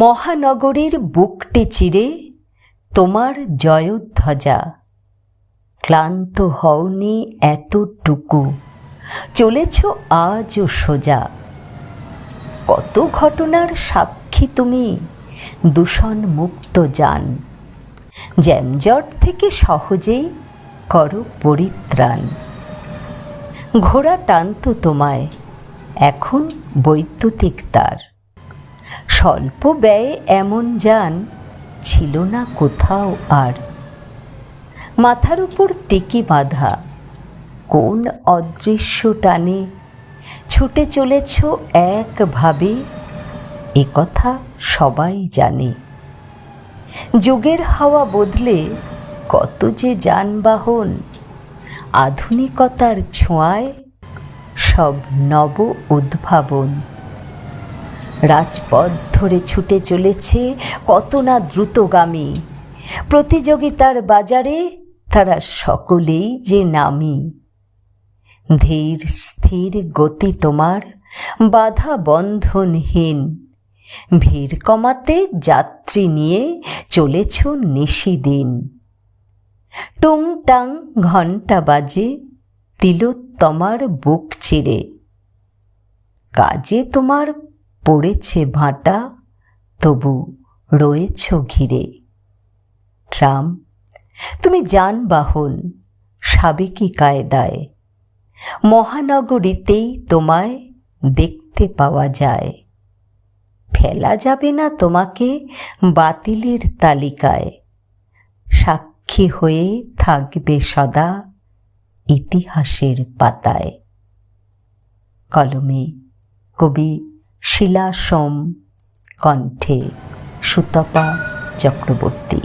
মহানগরীর বুকটি চিরে তোমার জয়ধ্বজা। ক্লান্ত হওনি এতটুকু, চলেছ আজও সোজা। কত ঘটনার সাক্ষী তুমি, দূষণ মুক্ত যান। জ্যামজট থেকে সহজেই করো পরিত্রাণ। ঘোড়া টানত তোমায়, এখন বৈদ্যুতিক তার। স্বল্প ব্যয়ে এমন যান ছিল না কোথাও আর। মাথার উপর টিকি বাঁধা, কোন অদৃশ্য টানে, ছুটে চলেছ একভাবে, এ কথা সবাই জানে। যুগের হাওয়া বদলে কত যে যানবাহন, আধুনিকতার ছোঁয়ায় সব নব উদ্ভাবন। রাজপথ ধরে ছুটে চলেছে কত না দ্রুতগামী। প্রতিযোগিতার বাজারে তারা সকলেই যে নামি। ধীর, স্থির গতি তোমার, বাধা বন্ধনহীন। ভিড় কমাতে যাত্রী নিয়ে চলেছ নিশিদিন টুংটাং ঘণ্টা বাজে, তিলোত্তমার বুক চিরে। কাজে তোমার পড়েছে ভাঁটা, তবু রয়েছ ঘিরে। ট্রাম, তুমি যানবাহন, সাবেকি কায়দায়। মহানগরীতেই তোমায় দেখতে পাওয়া যায়। ফেলা যাবে না তোমাকে বাতিলের তালিকায়। সাক্ষী হয়ে থাকবে সদা ইতিহাসের পাতায়। কলমে কবি শিলা সোম কণ্ঠে সুতপা চক্রবর্তী।